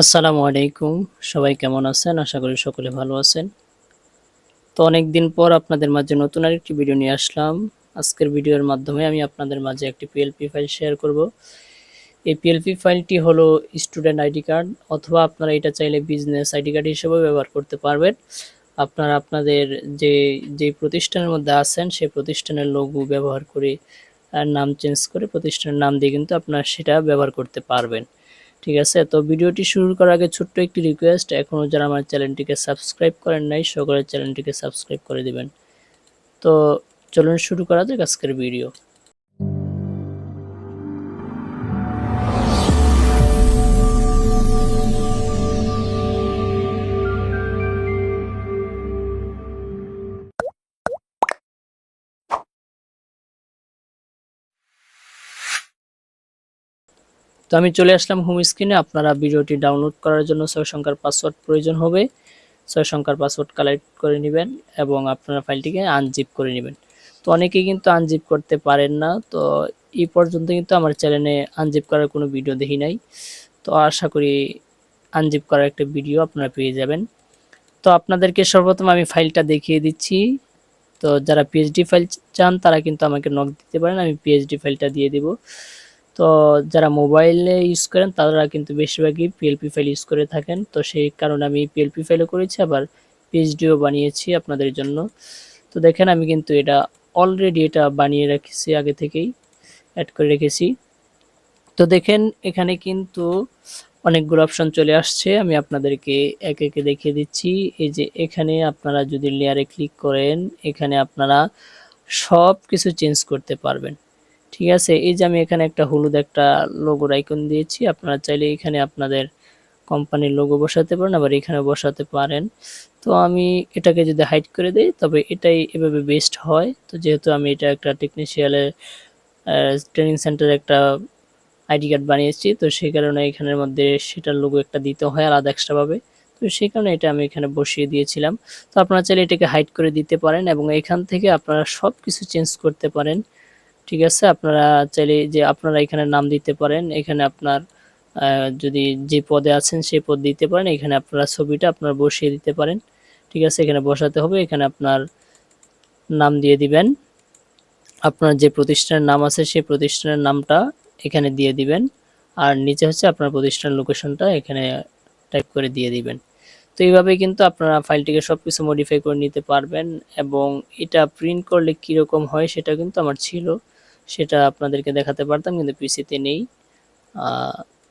আসসালামু আলাইকুম। সবাই কেমন আছেন? আশা করি সকলে ভালো আছেন। তো অনেক দিন পর আপনাদের মাঝে নতুন আরেকটি ভিডিও নিয়ে আসলাম। আজকের ভিডিওর মাধ্যমে আমি আপনাদের মাঝে একটি পিএলপি ফাইল শেয়ার করব। এই পিএলপি ফাইলটি হলো স্টুডেন্ট আইডি কার্ড অথবা আপনারা এটা চাইলে বিজনেস আইডি কার্ড হিসেবেও ব্যবহার করতে পারবেন। আপনারা আপনাদের যে যে প্রতিষ্ঠানের মধ্যে আছেন, সেই প্রতিষ্ঠানের লোগো ব্যবহার করে নাম চেঞ্জ করে প্রতিষ্ঠানের নাম দিয়ে কিন্তু আপনারা সেটা ব্যবহার করতে পারবেন। ঠিক আছে? তো ভিডিওটি শুরু করার আগে ছোট্ট একটি রিকোয়েস্ট এখনও যারা আমার চ্যানেলটিকে সাবস্ক্রাইব করেন নাই সকলের চ্যানেলটিকে সাবস্ক্রাইব করে দিবেন। তো চলুন শুরু করা যাক আজকের ভিডিও তো আমি চলে আসলাম হোম স্ক্রিনে আপনারা ভিডিওটি ডাউনলোড করার জন্য ছয় সংখ্যার পাসওয়ার্ড প্রয়োজন হবে। ছয় সংখ্যার পাসওয়ার্ড কালেক্ট করে নেবেন এবং আপনারা ফাইলটিকে আনজিপ করে নেবেন। তো অনেকেই কিন্তু আনজিপ করতে পারেন না। তো এই পর্যন্ত কিন্তু আমার চ্যানেলে আনজিপ করার কোনো ভিডিও দেখি নাই। তো আশা করি আনজিপ করার একটা ভিডিও আপনারা পেয়ে যাবেন। তো আপনাদেরকে সর্বপ্রথম আমি ফাইলটা দেখিয়ে দিচ্ছি। তো যারা পিএইচডি ফাইল চান তারা কিন্তু আমাকে নক দিতে পারেন। আমি পিএইচডি ফাইলটা দিয়ে দিব। তো যারা মোবাইলে ইউজ করেন, তারা কিন্তু বেশিরভাগই পিএলপি ফাইল ইউজ করে থাকেন। তো সেই কারণে আমি পিএলপি ফাইলও করেছি, আবার পিএইচডিও বানিয়েছি আপনাদের জন্য। তো দেখেন, আমি কিন্তু এটা অলরেডি এটা বানিয়ে রেখেছি, আগে থেকেই অ্যাড করে রেখেছি। তো দেখেন, এখানে কিন্তু অনেকগুলো অপশন চলে আসছে। আমি আপনাদেরকে এক একে দেখিয়ে দিচ্ছি। এই যে এখানে আপনারা যদি লেয়ারে ক্লিক করেন, এখানে আপনারা সব কিছু চেঞ্জ করতে পারবেন। ঠিক আছে, এই যে আমি এখানে একটা হলুদ একটা লোগোর আইকন দিয়েছি, আপনারা চাইলে এখানে আপনাদের কোম্পানির লোগো বসাতে পারেন, আবার এখানে বসাতে পারেন। তো আমি এটাকে যদি হাইড করে দিই, তবে এটাই এভাবে বেস্ট হয়। তো যেহেতু আমি এটা একটা টেকনিশিয়ালের ট্রেনিং সেন্টারে একটা আইডি কার্ড বানিয়েছি, তো সেই কারণে এখানের মধ্যে সেটার লোগো একটা দিতে হয় আলাদা এক্সট্রাভাবে তো সেই কারণে এটা আমি এখানে বসিয়ে দিয়েছিলাম। তো আপনারা চাইলে এটাকে হাইড করে দিতে পারেন এবং এখান থেকে আপনারা সব কিছু চেঞ্জ করতে পারেন। ঠিক আছে? আপনারা চাইলে যে আপনারা এখানে নাম দিতে পারেন, এখানে আপনার যদি যে পদে আছেন সেই পদ দিতে পারেন, এখানে আপনারা ছবিটা আপনার বসিয়ে দিতে পারেন, ঠিক আছে? এখানে বসাতে হবে, এখানে আপনার নাম দিয়ে দিবেন। আপনার যে প্রতিষ্ঠানের নাম আছে, সেই প্রতিষ্ঠানের নামটা এখানে দিয়ে দিবেন, আর নিচে হচ্ছে আপনার প্রতিষ্ঠানের লোকেশনটা এখানে টাইপ করে দিয়ে দিবেন। তো এইভাবে কিন্তু আপনারা ফাইলটিকে সব কিছু মডিফাই করে নিতে পারবেন, এবং এটা প্রিন্ট করলে কীরকম হয় সেটা কিন্তু আমার ছিল। সেটা আপনাদেরকে দেখাতে পারতাম, কিন্তু পিসিতে নেই।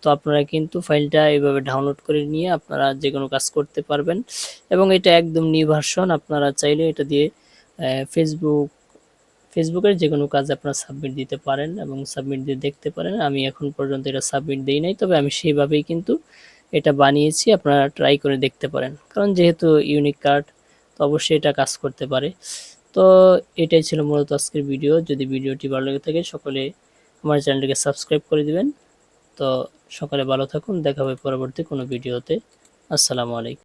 তো আপনারা কিন্তু ফাইলটা এইভাবে ডাউনলোড করে নিয়ে আপনারা যে কোনো কাজ করতে পারবেন। এবং এটা একদম নিউ ভার্সন আপনারা চাইলে এটা দিয়ে ফেসবুক ফেসবুকের যে কোনো কাজ আপনারা সাবমিট দিতে পারেন এবং সাবমিট দিয়ে দেখতে পারেন। আমি এখন পর্যন্ত এটা সাবমিট দিই নাই, তবে আমি সেইভাবেই কিন্তু এটা বানিয়েছি, আপনারা ট্রাই করে দেখতে পারেন। কারণ যেহেতু ইউনিক কার্ড তো অবশ্যই এটা কাজ করতে পারে। তো এটাই ছিল মূলত আজকের ভিডিও যদি ভিডিওটি ভালো লেগে থাকে, সকলে আমার চ্যানেলটিকে সাবস্ক্রাইব করে দিবেন। তো সকালে ভালো থাকুন, দেখা হবে পরবর্তী কোনো ভিডিওতে আসসালামু আলাইকুম।